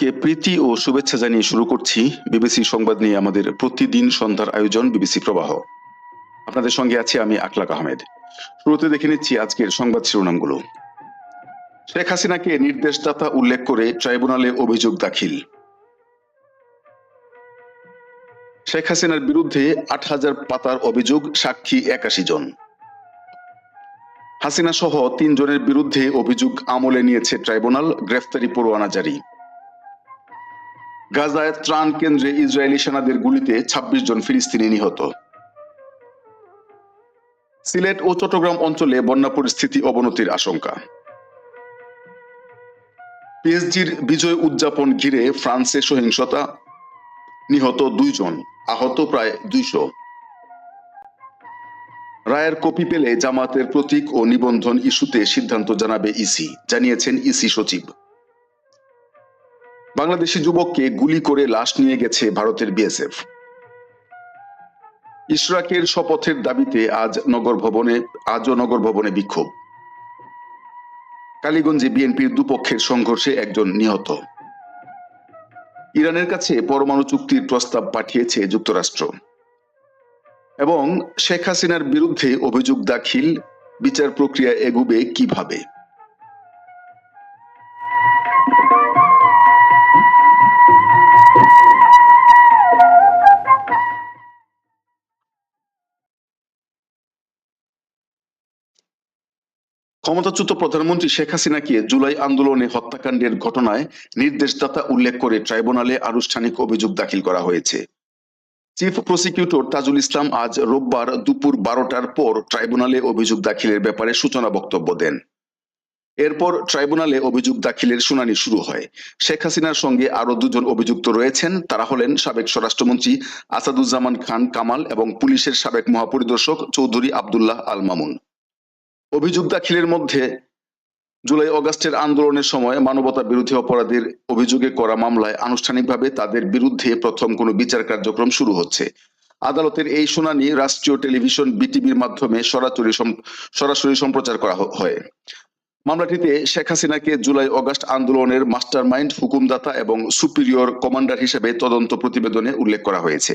সবাইকে প্রীতি ও শুভেচ্ছা জানিয়ে শুরু করছি বিবিসি সংবাদ নিয়ে আমাদের প্রতিদিন সন্ধ্যার আয়োজন বিবিসি প্রবাহ। আপনাদের সঙ্গে আছি আমি আকলাক আহমেদ। শুরুতে দেখে নিচ্ছি আজকের সংবাদ শিরোনামগুলো। শেখ হাসিনাকে নির্দেশদাতা উল্লেখ করে ট্রাইব্যুনালে অভিযোগ দাখিল। শেখ হাসিনার বিরুদ্ধে আট হাজার পাতার অভিযোগ সাক্ষী একাশি জন। হাসিনা সহ তিনজনের বিরুদ্ধে অভিযোগ আমলে নিয়েছে ট্রাইব্যুনাল, গ্রেফতারি পরোয়ানা জারি। গাজায় ত্রাণ কেন্দ্রে ইসরায়েলি সেনাদের গুলিতে ২৬ জন ফিলিস্তিনি নিহত। সিলেট ও চট্টগ্রাম অঞ্চলে বন্যা পরিস্থিতি অবনতির আশঙ্কা। পিএসজির বিজয় উদযাপন ঘিরে ফ্রান্সে সহিংসতা, নিহত দুইজন আহত প্রায় দুইশো। রায়ের কপি পেলে জামাতের প্রতীক ও নিবন্ধন ইস্যুতে সিদ্ধান্ত জানাবে ইসি, জানিয়েছেন ইসি সচিব। বাংলাদেশি যুবককে গুলি করে লাশ নিয়ে গেছে ভারতের বিএসএফ। ইশরাকের শপথের দাবিতে আজ নগর ভবনে, আজও নগর ভবনে বিক্ষোভ। কালীগঞ্জে বিএনপির দুপক্ষের সংঘর্ষে একজন নিহত। ইরানের কাছে পরমাণু চুক্তির প্রস্তাব পাঠিয়েছে যুক্তরাষ্ট্র। এবং শেখ হাসিনার বিরুদ্ধে অভিযোগ দাখিল, বিচার প্রক্রিয়া এগুবে কীভাবে? ক্ষমতাচ্যুত প্রধানমন্ত্রী শেখ হাসিনাকে জুলাই আন্দোলনে হত্যাকাণ্ডের ঘটনায় নির্দেশদাতা উল্লেখ করে ট্রাইব্যুনালে আনুষ্ঠানিক অভিযোগ দাখিল করা হয়েছে। চিফ প্রসিকিউটর তাজুল ইসলাম আজ রোববার দুপুর বারোটার পর ট্রাইব্যুনালে অভিযোগ দাখিলের ব্যাপারে সূচনা বক্তব্য দেন। এরপর ট্রাইব্যুনালে অভিযোগ দাখিলের শুনানি শুরু হয়। শেখ হাসিনার সঙ্গে আরও দুজন অভিযুক্ত রয়েছেন। তারা হলেন সাবেক স্বরাষ্ট্রমন্ত্রী আসাদুজ্জামান খান কামাল এবং পুলিশের সাবেক মহাপরিদর্শক চৌধুরী আবদুল্লাহ আল মামুন। অভিযোগ দাখিলের মধ্যে জুলাই অগাস্টের আন্দোলনের সময় মানবতা বিরোধী অপরাধের অভিযোগে করা মামলায় আনুষ্ঠানিকভাবে তাদের বিরুদ্ধে প্রথম কোনো বিচার কার্যক্রম শুরু হচ্ছে। আদালতের এই শুনানি রাষ্ট্রীয় টেলিভিশন বিটিভির মাধ্যমে সরাসরি সরাসরি সম্প্রচার করা হয়। মামলাটিতে শেখ হাসিনাকে জুলাই অগাস্ট আন্দোলনের মাস্টারমাইন্ড, হুকুমদাতা এবং সুপিরিয়র কমান্ডার হিসেবে তদন্ত প্রতিবেদনে উল্লেখ করা হয়েছে।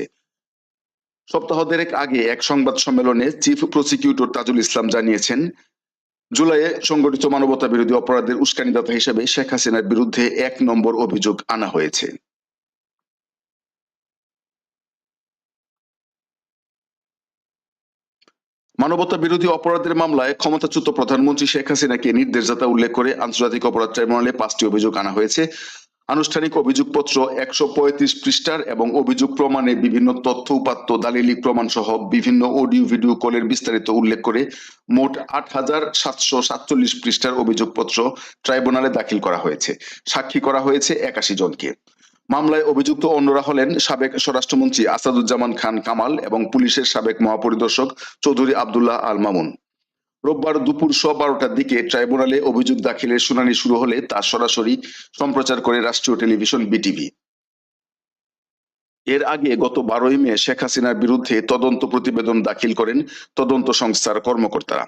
সপ্তাহ দেড়েক আগে এক সংবাদ সম্মেলনে চিফ প্রসিকিউটর তাজুল ইসলাম জানিয়েছেন, জুলাইয়ে সংগঠিত মানবতা বিরোধী অপরাধের উস্কানিদাতা হিসেবে শেখ হাসিনার বিরুদ্ধে এক নম্বর অভিযোগ আনা হয়েছে। মানবতা বিরোধী অপরাধের মামলায় ক্ষমতাচ্যুত প্রধানমন্ত্রী শেখ হাসিনাকে নির্দেশদাতা উল্লেখ করে আন্তর্জাতিক অপরাধ ট্রাইব্যুনালে পাঁচটি অভিযোগ আনা হয়েছে। আনুষ্ঠানিক অভিযোগপত্র একশো পঁয়ত্রিশ পৃষ্ঠার এবং অভিযোগ প্রমাণে বিভিন্ন তথ্য, উপাত্ত, দালিলিক প্রমাণ সহ বিভিন্ন অডিও, ভিডিও কলের বিস্তারিত উল্লেখ করে মোট আট হাজার সাতশো সাতচল্লিশ পৃষ্ঠার অভিযোগপত্র ট্রাইব্যুনালে দাখিল করা হয়েছে। সাক্ষী করা হয়েছে একাশি জনকে। মামলায় অভিযুক্ত অন্যরা হলেন সাবেক স্বরাষ্ট্রমন্ত্রী আসাদুজ্জামান খান কামাল এবং পুলিশের সাবেক মহাপরিদর্শক চৌধুরী আবদুল্লাহ আল মামুন। রোববার দুপুর শ বারোটার দিকে ট্রাইব্যুনালে অভিযোগ দাখিলের শুনানি শুরু হলে তা সরাসরি সম্প্রচার করে রাষ্ট্রীয় টেলিভিশন বিটিভি। এর আগে গত বারোই মে শেখ হাসিনার বিরুদ্ধে তদন্ত প্রতিবেদন দাখিল করেন তদন্ত সংস্থার কর্মকর্তারা।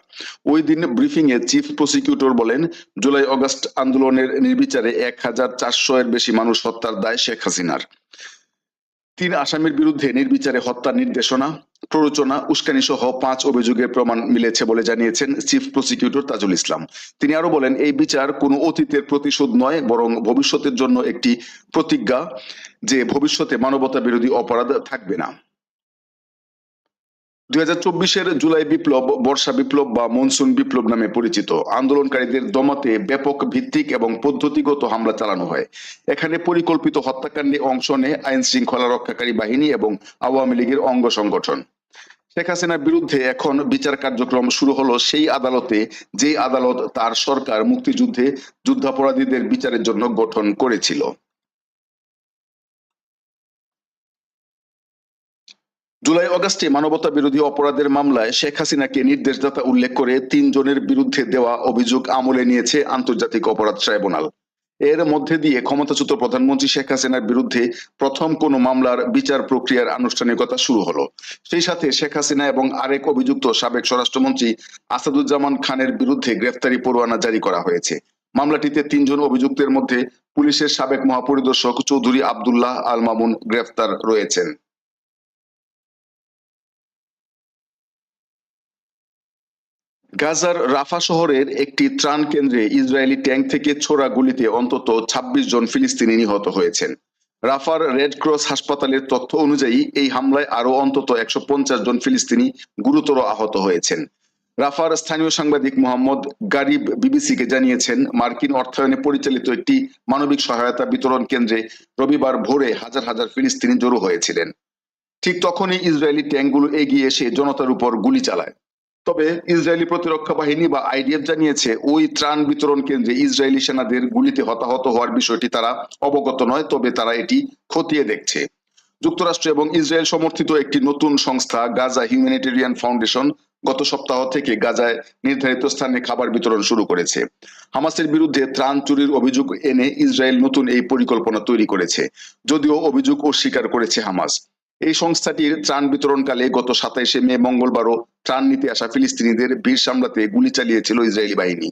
ওই দিন ব্রিফিং এ চিফ প্রসিকিউটর বলেন, জুলাই অগস্ট আন্দোলনের নির্বিচারে এক হাজার চারশো এর বেশি মানুষ হত্যার দায় শেখ হাসিনার। তিন আসামির বিরুদ্ধে নির্বিচারে হত্যা নির্দেশনা, প্ররোচনা, উস্কানি সহ পাঁচ অভিযোগের প্রমাণ মিলেছে বলে জানিয়েছেন চিফ প্রসিকিউটর তাজুল ইসলাম। তিনি আরও বলেন, এই বিচার কোনো অতীতের প্রতিশোধ নয়, বরং ভবিষ্যতের জন্য একটি প্রতিজ্ঞা যে ভবিষ্যতে মানবতা বিরোধী অপরাধ থাকবে না। দুই হাজার জুলাই বিপ্লব, বর্ষা বিপ্লব বা মনসুন বিপ্লব নামে পরিচিত। আন্দোলনকারীদের দমাতে ব্যাপক ভিত্তিক এবং পদ্ধতিগত হামলা চালানো হয়। এখানে পরিকল্পিত হত্যাকাণ্ডে অংশ নেয় আইন শৃঙ্খলা রক্ষাকারী বাহিনী এবং আওয়ামী লীগের অঙ্গ সংগঠন। শেখ হাসিনার বিরুদ্ধে এখন বিচার কার্যক্রম শুরু হলো সেই আদালতে যে আদালত তার সরকার মুক্তিযুদ্ধে যুদ্ধাপরাধীদের বিচারের জন্য গঠন করেছিল। জুলাই অগাস্টে মানবতা বিরোধী অপরাধের মামলায় শেখ হাসিনাকে নির্দেশদাতা উল্লেখ করে তিনজনের বিরুদ্ধে দেওয়া অভিযোগ আমলে নিয়েছে আন্তর্জাতিক অপরাধ ট্রাইব্যুনাল। এর মধ্যে দিয়ে ক্ষমতাচ্যুত প্রধানমন্ত্রী শেখ হাসিনার বিরুদ্ধে প্রথম কোন মামলার বিচার প্রক্রিয়ার আনুষ্ঠানিকতা শুরু হলো। সেই সাথে শেখ হাসিনা এবং আরেক অভিযুক্ত সাবেক স্বরাষ্ট্রমন্ত্রী আসাদুজ্জামান খানের বিরুদ্ধে গ্রেফতারি পরোয়ানা জারি করা হয়েছে। মামলাটিতে তিনজন অভিযুক্তের মধ্যে পুলিশের সাবেক মহাপরিদর্শক চৌধুরী আব্দুল্লাহ আল মামুন গ্রেফতার রয়েছেন। গাজার রাফা শহরের একটি ত্রাণ কেন্দ্রে ইসরায়েলি ট্যাঙ্ক থেকে ছোড়া গুলিতে অন্তত ২৬ জন ফিলিস্তিনি নিহত হয়েছেন। রাফার রেড ক্রস হাসপাতালের তথ্য অনুযায়ী এই হামলায় আরও অন্তত একশো পঞ্চাশ জন ফিলিস্তিনি গুরুতর আহত হয়েছেন। রাফার স্থানীয় সাংবাদিক মোহাম্মদ গারিব বিবিসিকে জানিয়েছেন, মার্কিন অর্থায়নে পরিচালিত একটি মানবিক সহায়তা বিতরণ কেন্দ্রে রবিবার ভোরে হাজার হাজার ফিলিস্তিনি জড়ো হয়েছিলেন। ঠিক তখনই ইসরায়েলি ট্যাঙ্কগুলো এগিয়ে এসে জনতার উপর গুলি চালায়। তবে ইসরায়েলি প্রতিরক্ষা বাহিনী বা আইডিএফ জানিয়েছে, ওই ত্রাণ বিতরণ কেন্দ্রে ইসরায়েলি সেনাদের গুলিতে হতাহত হওয়ার বিষয়টি তারা অবগত নয়, তবে তারা এটি খতিয়ে দেখছে। যুক্তরাষ্ট্র এবং ইসরায়েল সমর্থিত একটি নতুন সংস্থা, গাজা হিউম্যানিটেরিয়ান ফাউন্ডেশন, গত সপ্তাহ থেকে গাজায় নির্ধারিত স্থানে খাবার বিতরণ শুরু করেছে। হামাসের বিরুদ্ধে ত্রাণ চুরির অভিযোগ এনে ইসরায়েল নতুন এই পরিকল্পনা তৈরি করেছে, যদিও অভিযোগ অস্বীকার করেছে হামাস। এই সংস্থাটির ত্রাণ বিতরণকালে গত সাতাইশে মে মঙ্গলবারও ত্রাণ নিতে আসা ফিলিস্তিনিদের ভিড় সামলাতে গুলি চালিয়েছিল ইসরায়েলি বাহিনী।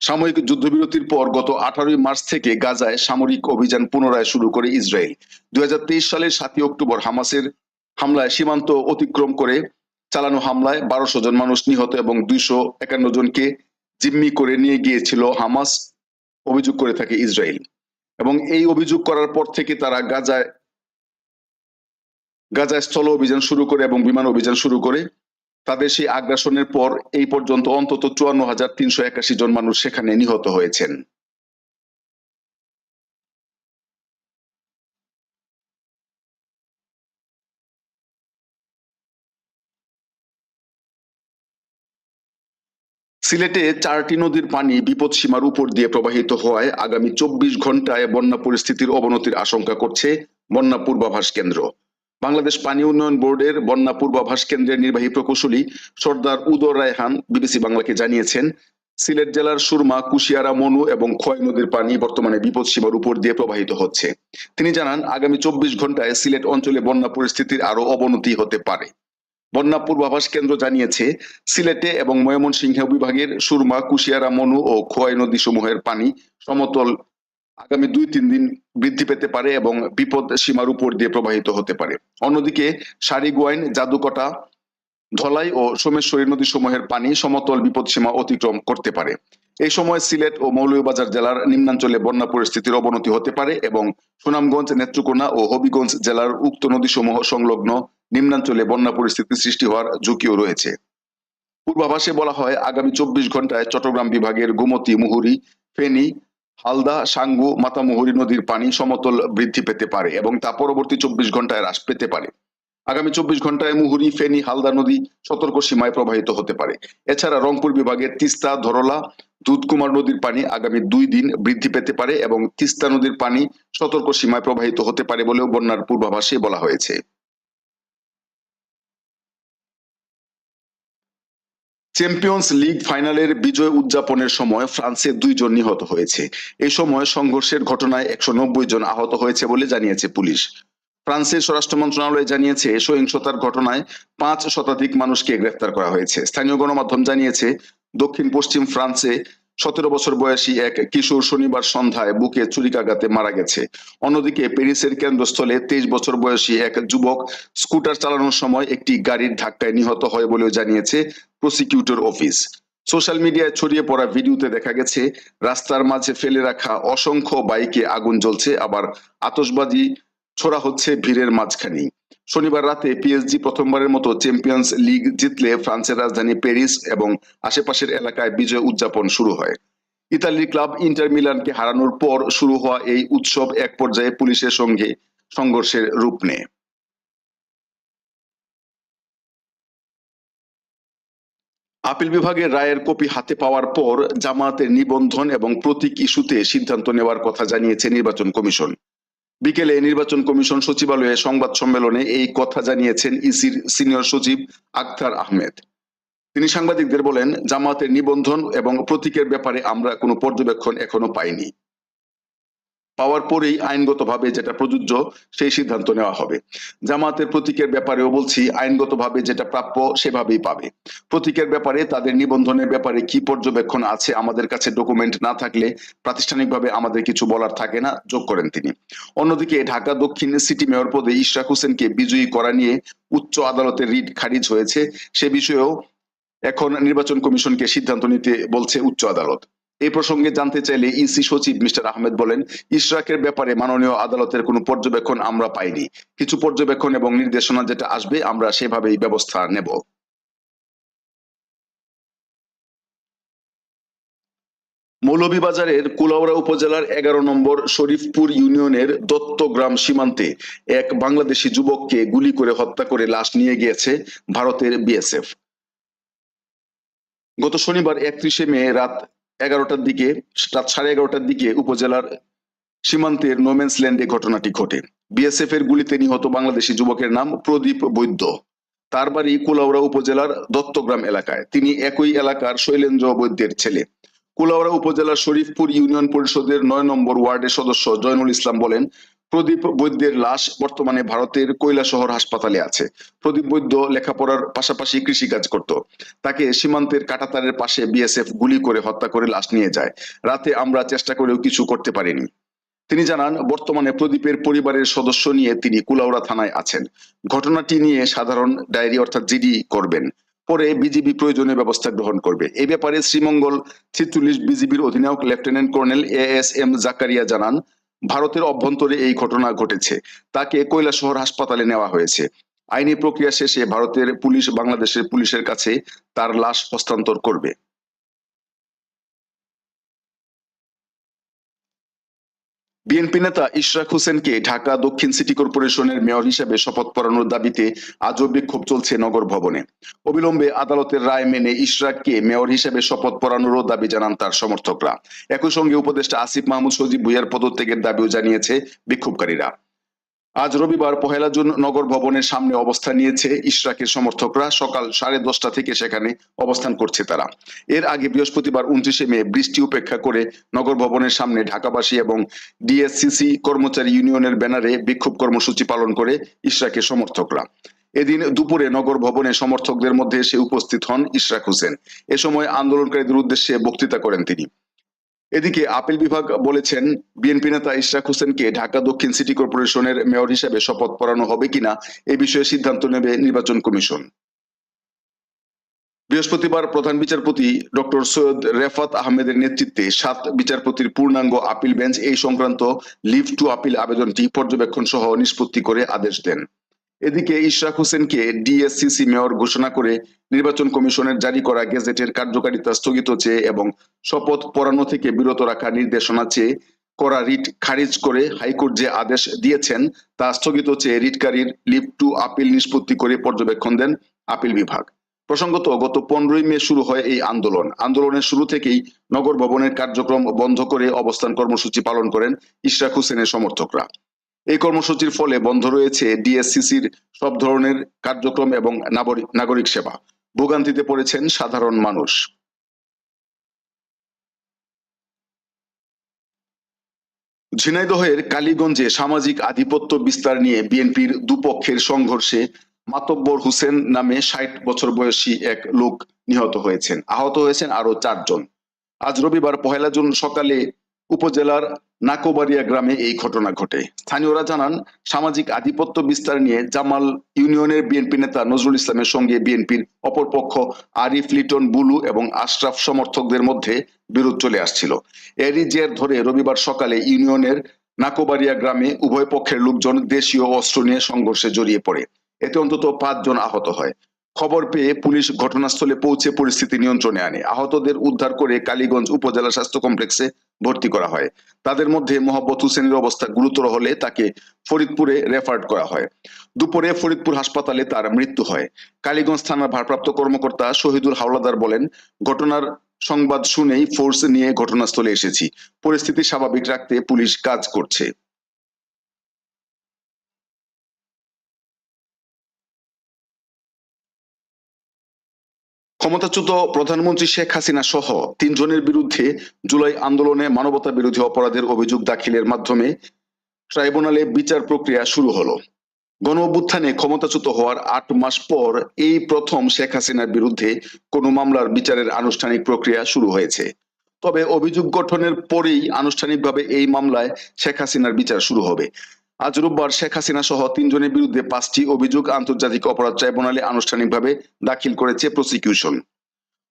সাময়িক যুদ্ধবিরতির পর গত আঠারোই মার্চ থেকে গাজায় সামরিক অভিযান পুনরায় শুরু করে ইসরায়েল। দুই সালের সাতই অক্টোবর হামাসের হামলায় সীমান্ত অতিক্রম করে চালানো হামলায় বারোশো জন মানুষ নিহত এবং দুইশো একান্ন জনকে জিম্মি করে নিয়ে গিয়েছিল হামাস, অভিযোগ করে থাকে ইসরায়েল। এবং এই অভিযোগ করার পর থেকে তারা গাজায় গাজায় স্থল অভিযান শুরু করে এবং বিমান অভিযান শুরু করে, তাদের সেই আগ্রাসনের পর এই পর্যন্ত অন্তত চুয়ান্ন হাজার তিনশো একাশি জন মানুষ সেখানে নিহত হয়েছেন। সিলেটে চারটি নদীর পানি বিপদসীমার উপর দিয়ে প্রবাহিত হওয়ায় আগামী চব্বিশ ঘন্টায় বন্যা পরিস্থিতির অবনতির আশঙ্কা করছে বন্যা পূর্বাভাস কেন্দ্র। বাংলাদেশ পানি উন্নয়ন বোর্ডের বন্যা পূর্বাভাস কেন্দ্রের নির্বাহী প্রকৌশলী সর্দার উদর রায়হান বিবিসি বাংলাকে জানিয়েছেন, সিলেট জেলার সুরমা, কুশিয়ারা, মনু এবং খয় নদীর পানি বর্তমানে বিপদ সীমার উপর দিয়ে প্রবাহিত হচ্ছে। তিনি জানান, আগামী চব্বিশ ঘন্টায় সিলেট অঞ্চলে বন্যা পরিস্থিতির আরও অবনতি হতে পারে। বন্যা পূর্বাভাস কেন্দ্র জানিয়েছে, সিলেটে এবং ময়মনসিংহ বিভাগের সুরমা, কুশিয়ারা, মনু ও খোয়াই নদী সমূহের পানি সমতল আগামী দুই, তিন দিন বৃদ্ধি পেতে পারে এবং বিপদ সীমার উপর দিয়ে প্রবাহিত হতে পারে। অন্যদিকে সারিগুয়াইন জাদুকটা, ধলাই ও সোমেশ্বরী নদী সমূহের পানি সমতল বিপদসীমা অতিক্রম করতে পারে। এই সময় সিলেট ও মৌলভীবাজার জেলার নিম্নাঞ্চলে বন্যা পরিস্থিতির অবনতি হতে পারে এবং সুনামগঞ্জ, নেত্রকোনা ও হবিগঞ্জ জেলার উক্ত নদীসমূহ সংলগ্ন নিম্নাঞ্চলে বন্যা পরিস্থিতি সৃষ্টি হওয়ার ঝুঁকিও রয়েছে। পূর্বাভাসে বলা হয়, আগামী চব্বিশ ঘন্টায় চট্টগ্রাম বিভাগের গোমতী, মুহুরী, ফেনী হালদা, সাঙ্গু মাতামুহুরী নদীর পানি সমতল বৃদ্ধি পেতে পারে এবং তা পরবর্তী চব্বিশ ঘন্টায় হ্রাস পেতে পারে। আগামী চব্বিশ ঘন্টায় মুহুরি, ফেনী, হালদা নদী সতর্ক সীমায় প্রবাহিত হতে পারে। এছাড়া রংপুর বিভাগের তিস্তা, ধরলা, দুধকুমার নদীর পানি আগামী দুই দিন বৃদ্ধি পেতে পারে এবং তিস্তা নদীর পানি সতর্ক সীমায় প্রবাহিত হতে পারে বলেও বন্যার পূর্বাভাসে বলা হয়েছে। চ্যাম্পিয়ন্স লিগ ফাইনালের বিজয় উদযাপনের সময় ফ্রান্সে দুইজন নিহত হয়েছে। এ সময় সংঘর্ষের ঘটনায় একশো নব্বই জন আহত হয়েছে বলে জানিয়েছে পুলিশ। ফ্রান্সের স্বরাষ্ট্র মন্ত্রণালয় জানিয়েছে সহিংসতার ঘটনায় পাঁচ শতাধিক মানুষকে গ্রেফতার করা হয়েছে। স্থানীয় গণমাধ্যম জানিয়েছে দক্ষিণ পশ্চিম ফ্রান্সে সতেরো বছর বয়সী এক কিশোর শনিবার সন্ধ্যায় বুকে চুরিকাঘাতে মারা গেছে। অন্যদিকে প্যারিসের কেন্দ্রস্থলে তেইশ বছর বয়সী এক যুবক স্কুটার চালানোর সময় একটি গাড়ির ধাক্কায় নিহত হয় বলেও জানিয়েছে প্রসিকিউটর অফিস। সোশ্যাল মিডিয়ায় ছড়িয়ে পড়া ভিডিওতে দেখা গেছে, রাস্তার মাঝে ফেলে রাখা অসংখ্য বাইকে আগুন জ্বলছে, আবার আতশবাজি ছোড়া হচ্ছে ভিড়ের মাঝখানেই। শনিবার রাতে পিএসজি প্রথমবারের মতো চ্যাম্পিয়ন্স লিগ জিতলে ফ্রান্সের রাজধানী প্যারিস এবং আশেপাশের এলাকায় বিজয় উদযাপন শুরু হয়। ইতালির ক্লাব ইন্টার মিলানকে হারানোর পর শুরু হওয়া এই উৎসব এক পর্যায়ে পুলিশের সঙ্গে সংঘর্ষের রূপ নেয়। আপিল বিভাগের রায়ের কপি হাতে পাওয়ার পর জামায়াতের নিবন্ধন এবং প্রতীক ইস্যুতে সিদ্ধান্ত নেওয়ার কথা জানিয়েছে নির্বাচন কমিশন। বিকেলে নির্বাচন কমিশন সচিবালয়ে সংবাদ সম্মেলনে এই কথা জানিয়েছেন ইসির সিনিয়র সচিব আখতার আহমেদ। তিনি সাংবাদিকদের বলেন, জামাতের নিবন্ধন এবং প্রতীকের ব্যাপারে আমরা কোনো পর্যবেক্ষণ এখনও পাইনি। পাওয়ার পরেই আইনগতভাবে যেটা প্রযোজ্য সেই সিদ্ধান্ত নেওয়া হবে। জামাতের প্রতীকের ব্যাপারেও বলছি, আইনগতভাবে যেটা প্রাপ্য সেভাবেই পাবে। প্রতীকের ব্যাপারে তাদের নিবন্ধনের ব্যাপারে কি পর্যবেক্ষণ আছে আমাদের কাছে ডকুমেন্ট না থাকলে প্রাতিষ্ঠানিকভাবে আমাদের কিছু বলার থাকে না, যোগ করেন তিনি। অন্যদিকে ঢাকা দক্ষিণ সিটি মেয়র পদে ইশরাক হোসেনকে বিজয়ী করা নিয়ে উচ্চ আদালতের রিট খারিজ হয়েছে, সে বিষয়েও এখন নির্বাচন কমিশনকে সিদ্ধান্ত নিতে বলছে উচ্চ আদালত। এই প্রসঙ্গে জানতে চাইলে ইসি সচিব মিস্টার আহমেদ বলেন, ইশরাকের ব্যাপারে মাননীয় আদালতের কোনো পর্যবেক্ষণ আমরা পাইনি। কিছু পর্যবেক্ষণ এবং নির্দেশনা যেটা আসবে, আমরা সেভাবেই ব্যবস্থা নেব। মৌলভীবাজারের কুলাউড়া উপজেলার এগারো নম্বর শরীফপুর ইউনিয়নের দত্তগ্রাম সীমান্তে এক বাংলাদেশি যুবককে গুলি করে হত্যা করে লাশ নিয়ে গিয়েছে ভারতের বিএসএফ। গত শনিবার একত্রিশে মে রাত এগারোটার দিকে, রাত সাড়ে এগারোটার দিকে উপজেলার সীমান্তের নোমেন্স ল্যান্ডে ঘটনাটি ঘটে। বিএসএফ এর গুলিতে নিহত বাংলাদেশি যুবকের নাম প্রদীপ বৈদ্য। তার বাড়ি কুলাউড়া উপজেলার দত্তগ্রাম এলাকায়। তিনি একই এলাকার শৈলেন্দ্র বৈদ্যের ছেলে। কুলাউড়া উপজেলার শরীফপুর ইউনিয়ন পরিষদের নয় নম্বর ওয়ার্ডের সদস্য জয়নুল ইসলাম বলেন প্রদীপ বৈদ্যের লাশ বর্তমানে ভারতের কৈলাসহর হাসপাতালে আছে। প্রদীপ বৈদ্য লেখাপড়ার পাশাপাশি কৃষিকাজ করত। তাকে সীমান্তের কাটাতারের পাশে বিএসএফ গুলি করে হত্যা করে লাশ নিয়ে যায়। রাতে আমরা চেষ্টা করেও কিছু করতে পারিনি। তিনি জানান, বর্তমানে প্রদীপের পরিবারের সদস্য নিয়ে তিনি কুলাউড়া থানায় আছেন। ঘটনাটি নিয়ে সাধারণ ডায়েরি অর্থাৎ জিডি করবেন। পরে বিজিবি প্রয়োজনীয় ব্যবস্থা গ্রহণ করবে। এ ব্যাপারে শ্রীমঙ্গল ছিচল্লিশ বিজিবির অধিনায়ক lieutenant colonel A S M Zakaria জানান ভারতের অভ্যন্তরে এই ঘটনা ঘটেছে। তাকে কৈলাসহর হাসপাতালে নেওয়া হয়েছে। আইনি প্রক্রিয়া শেষে ভারতের পুলিশ বাংলাদেশের পুলিশের কাছে তার লাশ হস্তান্তর করবে। বিএনপি নেতা ইশরাক হোসেনকে ঢাকা দক্ষিণ সিটি কর্পোরেশনের মেয়র হিসেবে শপথ পড়ানোর দাবিতে আজও বিক্ষোভ চলছে নগর ভবনে। অবিলম্বে আদালতের রায় মেনে ইশরাককে মেয়র হিসেবে শপথ পড়ানোরও দাবি জানান তার সমর্থকরা। একই সঙ্গে উপদেষ্টা আসিফ মাহমুদ সজিব ভুইয়ার পদত্যাগের দাবিও জানিয়েছে বিক্ষোভকারীরা। আজ রবিবার পহেলা জুন নগর ভবনের সামনে অবস্থান নিয়েছে ইশরাকের সমর্থকরা। সকাল সাড়ে দশটা থেকে সেখানে অবস্থান করছে তারা। এর আগে বৃহস্পতিবার উনত্রিশে মে বৃষ্টি উপেক্ষা করে নগর ভবনের সামনে ঢাকাবাসী এবং ডিএসসিসি কর্মচারী ইউনিয়নের ব্যানারে বিক্ষোভ কর্মসূচি পালন করে ইশরাকের সমর্থকরা। এদিন দুপুরে নগর ভবনে সমর্থকদের মধ্যে এসে উপস্থিত হন ইশরাক হোসেন। এ সময় আন্দোলনকারীদের উদ্দেশ্যে বক্তৃতা করেন তিনি। এদিকে আপিল বিভাগ বলেছেন, বিএনপি নেতা ইশরাক হোসেনকে ঢাকা দক্ষিণ সিটি কর্পোরেশনের মেয়র হিসেবে শপথ পড়ানো হবে কিনা, এ বিষয়ে সিদ্ধান্ত নেবে নির্বাচন কমিশন। বৃহস্পতিবার প্রধান বিচারপতি ডক্টর সৈয়দ রেফাত আহমেদের নেতৃত্বে সাত বিচারপতির পূর্ণাঙ্গ আপিল বেঞ্চ এই সংক্রান্ত লিভ টু আপিল আবেদনটি পর্যবেক্ষণ সহ নিষ্পত্তি করে আদেশ দেন। এদিকে ইশরাক হোসেনকে ডিএসসিসি মেয়র ঘোষণা করে নির্বাচন কমিশনের জারি করা গেজেটের কার্যকারিতা স্থগিত চেয়ে এবং শপথ পড়ানো থেকে বিরত রাখা নির্দেশনা চেয়ে করা রিট খারিজ করে হাইকোর্ট যে আদেশ দিয়েছেন তা স্থগিত চেয়ে রিটকারীর লিভ টু আপিল নিষ্পত্তি করে পর্যবেক্ষণ দেন আপিল বিভাগ। প্রসঙ্গত, গত পনেরোই মে শুরু হয় এই আন্দোলন। আন্দোলনের শুরু থেকেই নগর ভবনের কার্যক্রম বন্ধ করে অবস্থান কর্মসূচি পালন করেন ইশরাক হোসেনের সমর্থকরা। এই কর্মসূচির ফলে বন্ধ রয়েছে ডিএসসিসির সব ধরনের কার্যক্রম এবং নাগরিক সেবা। ভোগান্তিতে পড়েছেন সাধারণ মানুষ। ঝিনাইদহের কালীগঞ্জে সামাজিক আধিপত্য বিস্তার নিয়ে বিএনপির দুপক্ষের সংঘর্ষে মাতব্বর হোসেন নামে ষাট বছর বয়সী এক লোক নিহত হয়েছেন। আহত হয়েছেন আরও চারজন। আজ রবিবার পহেলা জুন সকালে উপজেলার নাকোবাড়িয়া গ্রামে এই ঘটনা ঘটে। স্থানীয়রা জানান, সামাজিক আধিপত্য বিস্তার নিয়ে জামাল ইউনিয়নের বিএনপি নেতা নজরুল ইসলামের সঙ্গে বিএনপির অপরপক্ষ আরিফ লিটন, বুলু এবং আশরাফ সমর্থকদের মধ্যে বিরোধ চলে আসছিল। এরই জের ধরে রবিবার সকালে ইউনিয়নের নাকোবাড়িয়া গ্রামে উভয় পক্ষের লোকজন দেশীয় অস্ত্র নিয়ে সংঘর্ষে জড়িয়ে পড়ে। এতে অন্তত পাঁচজন আহত হয়। খবর পেয়ে পুলিশ ঘটনাস্থলে পৌঁছে পরিস্থিতি নিয়ন্ত্রণে আনে। আহতদের উদ্ধার করে কালীগঞ্জ উপজেলা স্বাস্থ্য কমপ্লেক্সে ভর্তি করা হয়। তাদের মধ্যে মোহাম্মদ হোসেনের অবস্থা গুরুতর হলে তাকে ফরিদপুরে রেফার করা হয়। দুপুরে ফরিদপুর হাসপাতালে তার মৃত্যু হয়। কালীগঞ্জ থানার ভারপ্রাপ্ত কর্মকর্তা শহীদুল হাওলাদার বলেন, ঘটনার সংবাদ শুনেই ফোর্স নিয়ে ঘটনাস্থলে এসেছি। পরিস্থিতি স্বাভাবিক রাখতে পুলিশ কাজ করছে। ক্ষমতাচ্যুত প্রধানমন্ত্রী শেখ হাসিনা সহ তিনজনের বিরুদ্ধে জুলাই আন্দোলনে মানবতা বিরোধী অপরাধের অভিযোগ দাখিলের মাধ্যমে ট্রাইব্যুনালে বিচার প্রক্রিয়া শুরু হলো। গণ অভ্যুত্থানে ক্ষমতাচ্যুত হওয়ার আট মাস পর এই প্রথম শেখ হাসিনার বিরুদ্ধে কোনো মামলার বিচারের আনুষ্ঠানিক প্রক্রিয়া শুরু হয়েছে। তবে অভিযোগ গঠনের পরেই আনুষ্ঠানিকভাবে এই মামলায় শেখ হাসিনার বিচার শুরু হবে। আজ রোববার শেখ হাসিনা সহ তিনজনের বিরুদ্ধে পাঁচটি অভিযোগ আন্তর্জাতিক অপরাধ ট্রাইব্যুনালে আনুষ্ঠানিকভাবে দাখিল করেছে প্রসিকিউশন।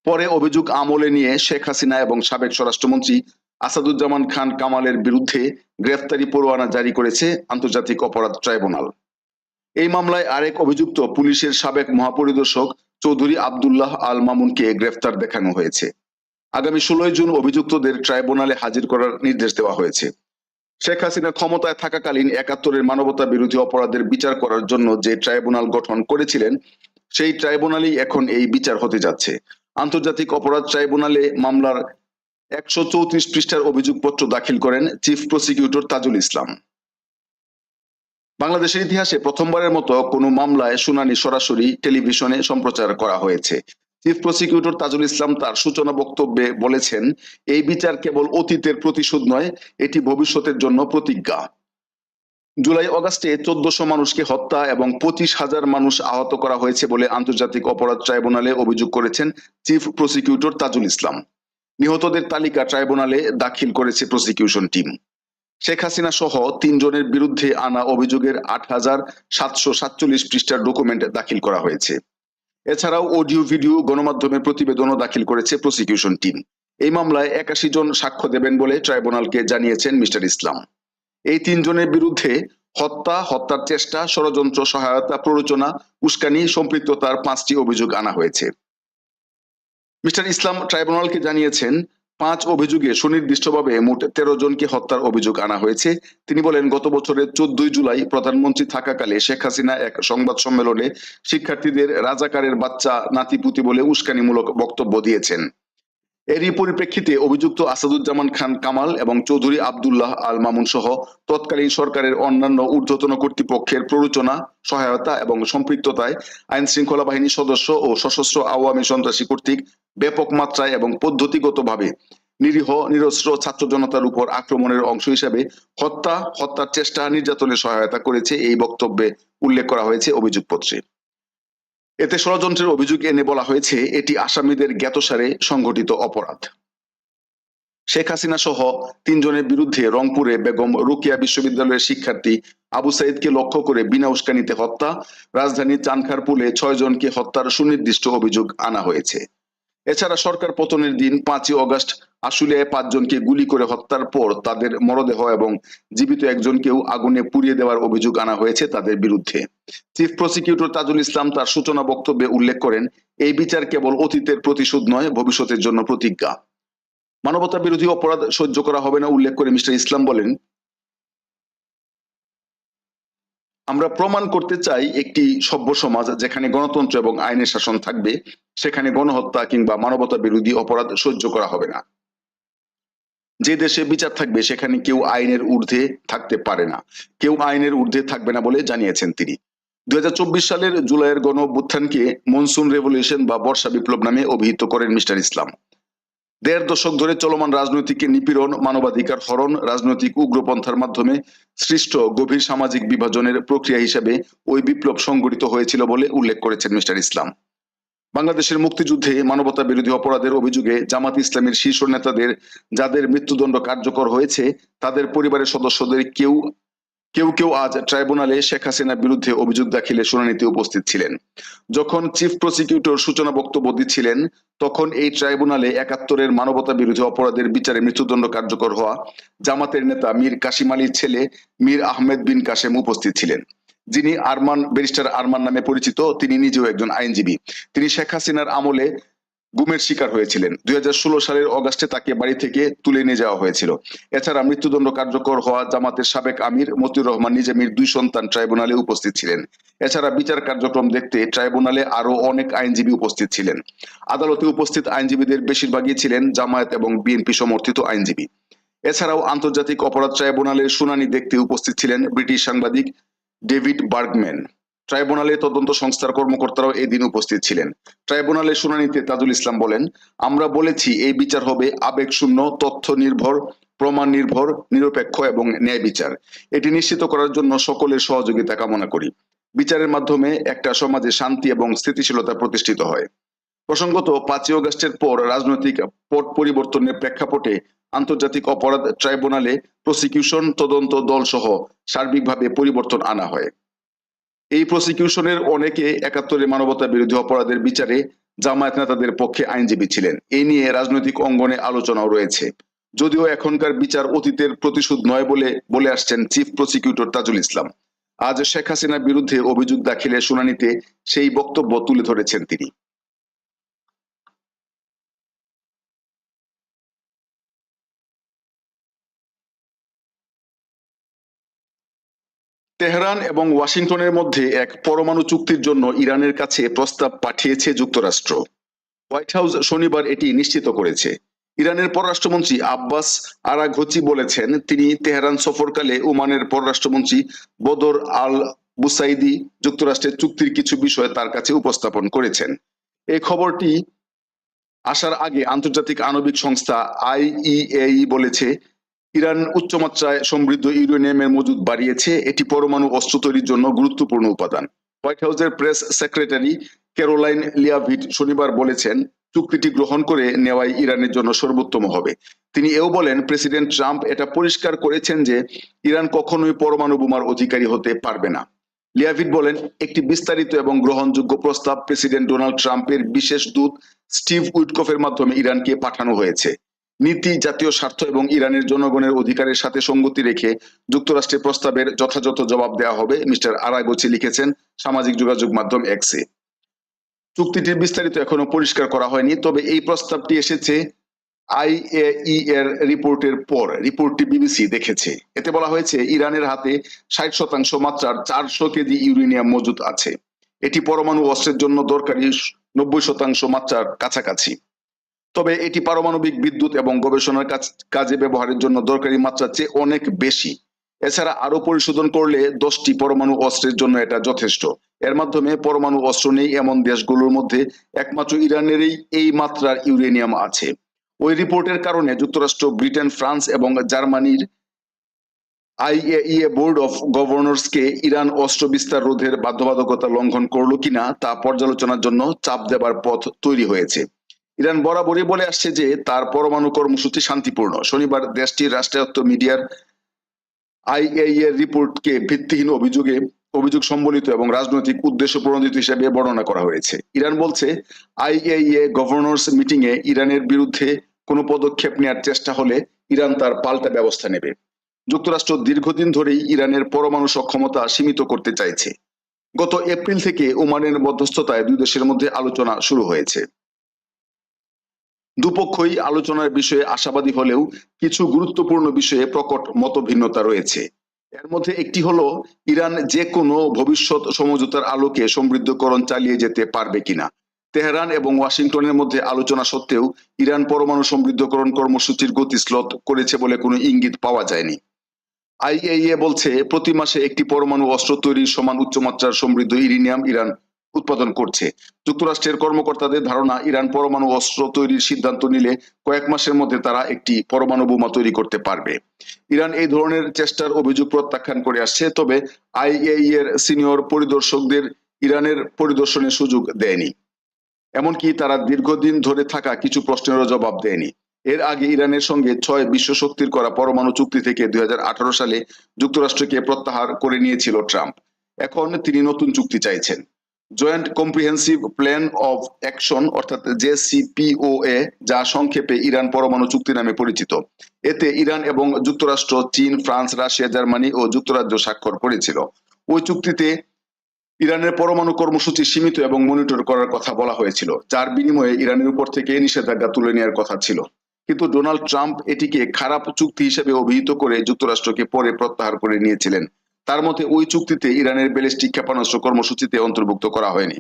পরে অভিযোগ আমলে নিয়ে শেখ হাসিনা এবং সাবেক স্বরাষ্ট্রমন্ত্রী আসাদুজ্জামান খান কামালের বিরুদ্ধে গ্রেফতারি পরোয়ানা জারি করেছে আন্তর্জাতিক অপরাধ ট্রাইব্যুনাল। এই মামলায় আরেক অভিযুক্ত পুলিশের সাবেক মহাপরিদর্শক চৌধুরী আব্দুল্লাহ আল মামুনকে গ্রেফতার দেখানো হয়েছে। আগামী ষোলোই জুন অভিযুক্তদের ট্রাইব্যুনালে হাজির করার নির্দেশ দেওয়া হয়েছে। শেখ হাসিনা ক্ষমতায় থাকাকালীন একাত্তরের মানবতা বিরোধী অপরাধের বিচার করার জন্য যে ট্রাইব্যুনাল গঠন করেছিলেন, সেই ট্রাইব্যুনালই এখন এই বিচার হতে যাচ্ছে। আন্তর্জাতিক অপরাধ ট্রাইব্যুনালে মামলার একশো চৌত্রিশ পৃষ্ঠার অভিযোগপত্র দাখিল করেন চিফ প্রসিকিউটর তাজুল ইসলাম। বাংলাদেশের ইতিহাসে প্রথমবারের মতো কোনো মামলায় শুনানি সরাসরি টেলিভিশনে সম্প্রচার করা হয়েছে। চিফ প্রসিকিউটর তাজুল ইসলাম তার সূচনা বক্তব্যে বলেছেন, এই বিচার কেবল অতীতের প্রতিশোধ নয়, এটি ভবিষ্যতের জন্য প্রতিজ্ঞা। জুলাই অগাস্টে চোদ্দশো মানুষকে হত্যা এবং পঁচিশ হাজার মানুষ আহত করা হয়েছে বলে আন্তর্জাতিক অপরাধ ট্রাইব্যুনালে অভিযোগ করেছেন চিফ প্রসিকিউটর তাজুল ইসলাম। নিহতদের তালিকা ট্রাইব্যুনালে দাখিল করেছে প্রসিকিউশন টিম শেখ হাসিনা সহ তিনজনের বিরুদ্ধে আনা অভিযোগের আট হাজার সাতশো সাতচল্লিশ পৃষ্ঠার ডকুমেন্ট দাখিল করা হয়েছে। এছাড়াও অডিও, ভিডিও, গণমাধ্যমের প্রতিবেদনও দাখিল করেছে প্রসিকিউশন টিম এই মামলায় একাশি জন সাক্ষ্য দেবেন বলে ট্রাইব্যুনালকে জানিয়েছেন মিস্টার ইসলাম। এই তিনজনের বিরুদ্ধে হত্যা, হত্যার চেষ্টা, ষড়যন্ত্র, সহায়তা, প্ররোচনা, উস্কানি, সম্পৃক্ততার পাঁচটি অভিযোগ আনা হয়েছে। মিস্টার ইসলাম ট্রাইব্যুনালকে জানিয়েছেন পাঁচ অভিযোগে সুনির্দিষ্টভাবে মোট তেরো জনকে হত্যার অভিযোগ আনা হয়েছে। তিনি বলেন, গত বছরের চোদ্দই জুলাই প্রধানমন্ত্রী থাকাকালে শেখ হাসিনা এক সংবাদ সম্মেলনে শিক্ষার্থীদের রাজাকারের বাচ্চা নাতিপুতি বলে উস্কানিমূলক বক্তব্য দিয়েছেন। এরই পরিপ্রেক্ষিতে অভিযুক্ত আসাদুজ্জামান খান কামাল এবং চৌধুরী আব্দুল্লাহ আল মামুন সহ তৎকালীন সরকারের অন্যান্য ঊর্ধ্বতন কর্তৃপক্ষের প্ররোচনা, সহায়তা এবং সম্পৃক্ততায় আইন শৃঙ্খলা বাহিনী সদস্য ও সশস্ত্র আওয়ামী সন্ত্রাসী কর্তৃক ব্যাপক মাত্রায় এবং পদ্ধতিগতভাবে নিরীহ, নিরস্ত্র ছাত্র জনতার উপর আক্রমণের অংশ হিসাবে হত্যা, হত্যার চেষ্টা, নির্যাতনের সহায়তা করেছে এই বক্তব্যে উল্লেখ করা হয়েছে অভিযোগপত্রে। এতে ষড়যন্ত্রের অভিযোগ এনে বলা হয়েছে, এটি আসামিদের জ্ঞাতসারে সংঘটিত অপরাধ। শেখ হাসিনা সহ তিনজনের বিরুদ্ধে রংপুরে বেগম রুকিয়া বিশ্ববিদ্যালয়ের শিক্ষার্থী আবু সাইদকে লক্ষ্য করে বিনা উস্কানিতে হত্যা রাজধানীর চানখারপুলে ছয় জনকে হত্যার সুনির্দিষ্ট অভিযোগ আনা হয়েছে। এছাড়া সরকার পতনের দিন পাঁচই অগস্ট আশুলিয়ায় পাঁচজনকে গুলি করে হত্যার পর তাদের মরদেহ এবং জীবিত একজনকেও আগুনে পুড়িয়ে দেওয়ার অভিযোগ আনা হয়েছে তাদের বিরুদ্ধে। চিফ প্রসিকিউটর তাজুল ইসলাম তার সূচনা বক্তব্যে উল্লেখ করেন, এই বিচার কেবল অতীতের প্রতিশোধ নয়, ভবিষ্যতের জন্য প্রতিজ্ঞা। মানবতা বিরোধী অপরাধ সহ্য করা হবে না, উল্লেখ করে মিস্টার ইসলাম বলেন, আমরা প্রমাণ করতে চাই একটি সভ্য সমাজ যেখানে গণতন্ত্র এবং আইনের শাসন থাকবে, সেখানে গণহত্যা কিংবা মানবতা বিরোধী অপরাধ সহ্য করা হবে না। যে দেশে বিচার থাকবে, সেখানে কেউ আইনের ঊর্ধ্বে থাকতে পারে না। কেউ আইনের ঊর্ধ্বে থাকবে না বলে জানিয়েছেন তিনি। দুই হাজার চব্বিশ সালের জুলাইয়ের গণ অভ্যুত্থানকে মনসুন রেভলিউশন বা বর্ষা বিপ্লব নামে অভিহিত করেন মিস্টার ইসলাম। দেড় দশক ধরে চলমান রাজনৈতিক নিপীড়ন, মানবাধিকার হরণ, রাজনৈতিক উগ্রপন্থার মাধ্যমে সৃষ্ট গভীর সামাজিক বিভাজনের প্রক্রিয়া হিসেবে ওই বিপ্লব সংঘটিত হয়েছিল বলে উল্লেখ করেছেন মিস্টার ইসলাম। বাংলাদেশের মুক্তিযুদ্ধে মানবতা বিরোধী অপরাধের অভিযোগে জামাত ইসলামের শীর্ষ নেতাদের, যাদের মৃত্যুদণ্ড কার্যকর হয়েছে, তাদের পরিবারের সদস্যদের কেউ কেউ কেউ আজ ট্রাইব্যুনালে শেখ হাসিনার বিরুদ্ধে অভিযোগ দাখিলে শুনানিতে উপস্থিত ছিলেন। যখন চিফ প্রসিকিউটর সূচনা বক্তব্য দিচ্ছিলেন, তখন এই ট্রাইব্যুনালে একাত্তরের মানবতা বিরোধী অপরাধের বিচারে মৃত্যুদণ্ড কার্যকর হওয়া জামাতের নেতা মীর কাশিম আলীর ছেলে মীর আহমেদ বিন কাশেম উপস্থিত ছিলেন। যিনি আরমান, ব্যারিস্টার আরমান নামে পরিচিত, তিনি নিজেও একজন আইনজীবী। তিনি শেখ হাসিনার আমলে গুমের শিকার হয়েছিলেন। দুই সালের অগাস্টে তাকে বাড়ি থেকে তুলে নিয়ে যাওয়া হয়েছিল। এছাড়া মৃত্যুদণ্ড কার্যকর হওয়া জামাতের সাবেক আমির মতিউর রহমান নিজামীর দুই সন্তান ট্রাইব্যুনালে উপস্থিত ছিলেন। এছাড়া বিচার কার্যক্রম দেখতে ট্রাইব্যুনালে আরও অনেক আইনজীবী উপস্থিত ছিলেন। আদালতে উপস্থিত আইনজীবীদের বেশিরভাগই ছিলেন জামায়াত এবং বিএনপি সমর্থিত আইনজীবী। এছাড়াও আন্তর্জাতিক অপরাধ ট্রাইব্যুনালের শুনানি দেখতে উপস্থিত ছিলেন ব্রিটিশ সাংবাদিক ডেভিড বার্গম্যান। ট্রাইব্যুনালে তদন্ত সংস্থার কর্মকর্তারাও এদিন দিন উপস্থিত ছিলেন। ট্রাইব্যুনালে শুনানিতে তাজুল ইসলাম বলেন, আমরা বলেছি এই বিচার হবে আবেগশূন্য তথ্য নির্ভর, প্রমাণ নির্ভর, নিরপেক্ষ এবং ন্যায় বিচার। এটি নিশ্চিত করার জন্য সকলের সহযোগিতা কামনা করি। বিচারের মাধ্যমে একটা সমাজে শান্তি এবং স্থিতিশীলতা প্রতিষ্ঠিত হয়। প্রসঙ্গত, পাঁচই অগস্টের পর রাজনৈতিক পট পরিবর্তনের প্রেক্ষাপটে আন্তর্জাতিক অপরাধ ট্রাইব্যুনালে প্রসিকিউশন তদন্ত দল সহ সার্বিকভাবে পরিবর্তন আনা হয়। এই প্রসিকিউশনের অনেকে একাত্তরে মানবতা বিরোধী অপরাধের বিচারে জামায়াত নেতাদের পক্ষে আইনজীবী ছিলেন। এই নিয়ে রাজনৈতিক অঙ্গনে আলোচনাও রয়েছে। যদিও এখনকার বিচার অতীতের প্রতিশোধ নয় বলে বলে আসছেন চিফ প্রসিকিউটর তাজুল ইসলাম। আজ শেখ হাসিনার বিরুদ্ধে অভিযোগ দাখিলের শুনানিতে সেই বক্তব্য তুলে ধরেছেন তিনি। তেহরান এবং ওয়াশিংটনের মধ্যে এক পরমাণু চুক্তির জন্য ইরানের কাছে প্রস্তাব পাঠিয়েছে যুক্তরাষ্ট্র। হোয়াইট হাউস শনিবার এটি নিশ্চিত করেছে। ইরানের পররাষ্ট্রমন্ত্রী আব্বাস আরাঘচি বলেছেন, তিনি তেহরান সফরকালে ওমানের পররাষ্ট্রমন্ত্রী বদর আল বুসাইদি যুক্তরাষ্ট্রের চুক্তির কিছু বিষয় তার কাছে উপস্থাপন করেছেন। এই খবরটি আসার আগে আন্তর্জাতিক আণবিক সংস্থা আইইএই বলেছে ইরান উচ্চমাত্রায় সমৃদ্ধ ইউরেনিয়ামের মজুদ বাড়িয়েছে, এটি পরমাণু অস্ত্র তৈরির জন্য গুরুত্বপূর্ণ উপাদান। হোয়াইট হাউসের প্রেস সেক্রেটারি ক্যারোলাইন লিয়াভিট শনিবার বলেছেন, চুক্তিটি গ্রহণ করে নেওয়াই ইরানের জন্য সর্বোত্তম হবে। তিনি এও বলেন, প্রেসিডেন্ট ট্রাম্প এটা পরিষ্কার করেছেন যে, ইরান কখনোই পরমাণু বোমার অধিকারী হতে পারবে না। লিয়াভিট বলেন, একটি বিস্তারিত এবং গ্রহণযোগ্য প্রস্তাব প্রেসিডেন্ট ডোনাল্ড ট্রাম্পের বিশেষ দূত স্টিভ উইটকফের মাধ্যমে ইরানকে পাঠানো হয়েছে। নীতি, জাতীয় স্বার্থ এবং ইরানের জনগণের অধিকারের সাথে সঙ্গতি রেখে যুক্তরাষ্ট্রের প্রস্তাবের যথাযথ জবাব দেওয়া হবে, মিস্টার আরাগোচি লিখেছেন সামাজিক যোগাযোগ মাধ্যম এক্সে চুক্তিটির বিস্তারিত এখনও পরিষ্কার করা হয়নি, তবে এই প্রস্তাবটি এসেছে আইএই এর রিপোর্টের পর, রিপোর্টটি বিবিসি দেখেছে। এতে বলা হয়েছে, ইরানের হাতে ষাট শতাংশ মাত্রার চারশো কেজি ইউরেনিয়াম মজুদ আছে। এটি পরমাণু অস্ত্রের জন্য দরকারি নব্বই শতাংশ মাত্রার কাছাকাছি। তবে এটি পারমাণবিক বিদ্যুৎ এবং গবেষণার কাজ- কাজে ব্যবহারের জন্য দরকারি মাত্রার চেয়ে অনেক বেশি। এছাড়া আরও পরিশোধন করলে দশটি পরমাণু অস্ত্রের জন্য এটা যথেষ্ট। এর মাধ্যমে পরমাণু অস্ত্র নেই এমন দেশগুলোর মধ্যে একমাত্র ইরানেরই এই মাত্রার ইউরেনিয়াম আছে। ওই রিপোর্টের কারণে যুক্তরাষ্ট্র, ব্রিটেন, ফ্রান্স এবং জার্মানির আইএইএ বোর্ড অফ গভর্নর্সকে ইরান অস্ত্র বিস্তার রোধের বাধ্যবাধকতা লঙ্ঘন করল কিনা তা পর্যালোচনার জন্য চাপ দেবার পথ তৈরি হয়েছে। ইরান বরাবরই বলে আসছে যে তার পরমাণু কর্মসূচি শান্তিপূর্ণ। শনিবার দেশটির রাষ্ট্রায়ত্ত মিডিয়ার আইএই এর রিপোর্টকে ভিত্তিহীন অভিযোগে, অভিযোগ সম্বলিত এবং রাজনৈতিক উদ্দেশ্য প্রণোদিত হিসেবে বর্ণনা করা হয়েছে। ইরান বলছে, আইএইএ গভর্নর্স মিটিং এ ইরানের বিরুদ্ধে কোনো পদক্ষেপ নেওয়ার চেষ্টা হলে ইরান তার পাল্টা ব্যবস্থা নেবে। যুক্তরাষ্ট্র দীর্ঘদিন ধরেই ইরানের পরমাণু সক্ষমতা সীমিত করতে চাইছে। গত এপ্রিল থেকে ওমানের মধ্যস্থতায় দুই দেশের মধ্যে আলোচনা শুরু হয়েছে। দুপক্ষই আলোচনার বিষয়ে আশাবাদী হলেও কিছু গুরুত্বপূর্ণ বিষয়ে প্রকট মতভিন্নতা রয়েছে। এর মধ্যে একটি হলো, ইরান যে কোনো ভবিষ্যৎ সমঝোতার আলোকে সমৃদ্ধকরণ চালিয়ে যেতে পারবে কিনা। তেহরান এবং ওয়াশিংটনের মধ্যে আলোচনা সত্ত্বেও ইরান পরমাণু সমৃদ্ধকরণ কর্মসূচির গতি করেছে বলে কোনো ইঙ্গিত পাওয়া যায়নি। আইএইএ বলছে, প্রতি মাসে একটি পরমাণু অস্ত্র তৈরির সমান উচ্চমাত্রার সমৃদ্ধ ইউরেনিয়াম ইরান উৎপাদন করছে। যুক্তরাষ্ট্রের কর্মকর্তাদের ধারণা, ইরান পরমাণু অস্ত্র তৈরির সিদ্ধান্ত নিলে কয়েক মাসের মধ্যে তারা একটি পরমাণু বোমা তৈরি করতে পারবে। ইরান এই ধরনের চেষ্টার অভিযোগ প্রত্যাখ্যান করে আসছে, তবে আইএই এর সিনিয়র পরিদর্শকদের ইরানের পরিদর্শনের সুযোগ দেয়নি। এমনকি তারা দীর্ঘদিন ধরে থাকা কিছু প্রশ্নেরও জবাব দেয়নি। এর আগে ইরানের সঙ্গে ছয় বিশ্ব শক্তির করা পরমাণু চুক্তি থেকে দুই হাজার আঠারো সালে যুক্তরাষ্ট্রকে প্রত্যাহার করে নিয়েছিল ট্রাম্প। এখন তিনি নতুন চুক্তি চাইছেন। Joint comprehensive plan of action অর্থাৎ জেসিপিওএ যা সংক্ষেপে ইরান পরমাণু চুক্তি নামে পরিচিত। এতে ইরান এবং যুক্তরাষ্ট্র, চীন, ফ্রান্স, রাশিয়া, জার্মানি ও যুক্তরাজ্য স্বাক্ষর করেছিল। ওই চুক্তিতে ইরানের পরমাণু কর্মসূচি সীমিত এবং মনিটর করার কথা বলা হয়েছিল, যার বিনিময়ে ইরানের উপর থেকে নিষেধাজ্ঞা তুলে নেওয়ার কথা ছিল। কিন্তু ডোনাল্ড ট্রাম্প এটিকে খারাপ চুক্তি হিসেবে অভিহিত করে যুক্তরাষ্ট্রকে পরে প্রত্যাহার করে নিয়েছিলেন। তার মতে ওই চুক্তিতে ইরানের ব্যালিস্টিক ক্ষেপণাস্ত্র কর্মসূচিতে অন্তর্ভুক্ত করা হয়নি।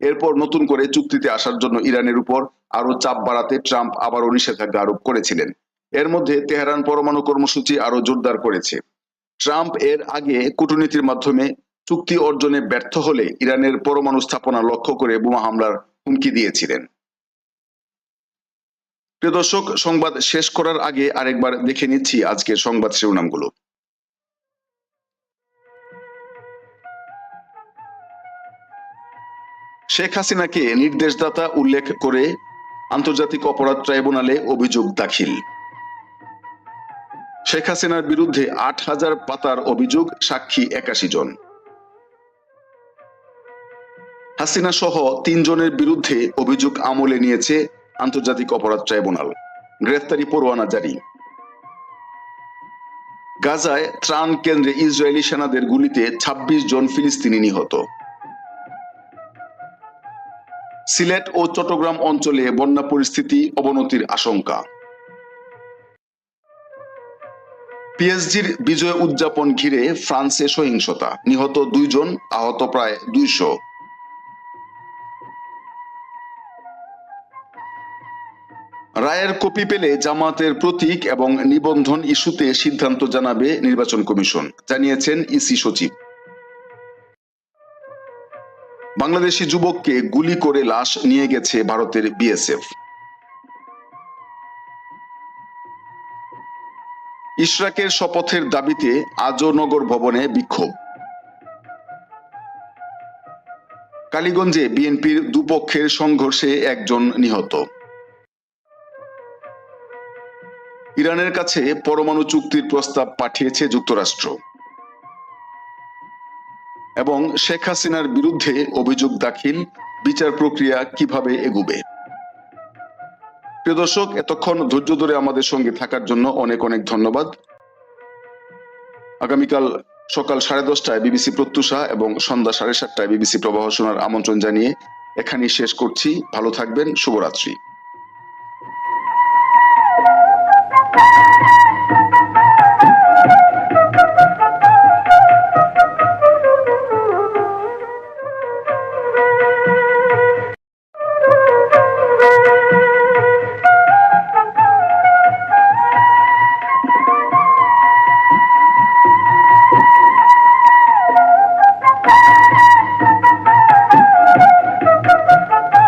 এরপর নতুন করে চুক্তিতে আসার জন্য ইরানের উপর আরও চাপ বাড়াতে ট্রাম্প আবারও নিষেধাজ্ঞা আরোপ করেছিলেন। এর মধ্যে তেহরান পরমাণু কর্মসূচি আরও জোরদার করেছে। ট্রাম্প এর আগে কূটনীতির মাধ্যমে চুক্তি অর্জনে ব্যর্থ হলে ইরানের পরমাণু স্থাপনা লক্ষ্য করে বোমা হামলার হুমকি দিয়েছিলেন। প্রিয় দর্শক, সংবাদ শেষ করার আগে আরেকবার দেখে নিচ্ছি আজকের সংবাদ শিরোনামগুলো। শেখ হাসিনাকে নির্দেশদাতা উল্লেখ করে আন্তর্জাতিক অপরাধ ট্রাইব্যুনালে অভিযোগ দাখিল। শেখ হাসিনার বিরুদ্ধে আট হাজার পাতার অভিযোগ সাক্ষী একাশি জন। হাসিনা সহ তিনজনের বিরুদ্ধে অভিযোগ আমলে নিয়েছে আন্তর্জাতিক অপরাধ ট্রাইব্যুনাল। গ্রেফতারি পরোয়ানা জারি। গাজায় ত্রাণ কেন্দ্রে ইসরায়েলি সেনাদের গুলিতে ২৬ জন ফিলিস্তিনি নিহত। সিলেট ও চট্টগ্রাম অঞ্চলে বন্যা পরিস্থিতি অবনতির আশঙ্কা। পিএসজির বিজয় উদযাপন ঘিরে ফ্রান্সে সহিংসতা। নিহত দুইজন, আহত প্রায় দুইশো। রায়ের কপি পেলে জামাতের প্রতীক এবং নিবন্ধন ইস্যুতে সিদ্ধান্ত জানাবে নির্বাচন কমিশন, জানিয়েছেন ইসি সচিব। বাংলাদেশি যুবককে গুলি করে লাশ নিয়ে গেছে ভারতের বিএসএফ। ইশরাকের শপথের দাবিতে আজও নগর ভবনে বিক্ষোভ। কালীগঞ্জে বিএনপির দুপক্ষের সংঘর্ষে একজন নিহত। ইরানের কাছে পরমাণু চুক্তির প্রস্তাব পাঠিয়েছে যুক্তরাষ্ট্র। এবং শেখ হাসিনার বিরুদ্ধে অভিযোগ দাখিল, বিচার প্রক্রিয়া কীভাবে এগুবে? প্রিয় দর্শক, এতক্ষণ ধৈর্য ধরে আমাদের সঙ্গে থাকার জন্য অনেক অনেক ধন্যবাদ। আগামীকাল সকাল সাড়ে দশটায় বিবিসি প্রত্যুষা এবং সন্ধ্যা সাড়ে সাতটায় বিবিসি প্রবাহ শোনার আমন্ত্রণ জানিয়ে এখানেই শেষ করছি। ভালো থাকবেন, শুভরাত্রি।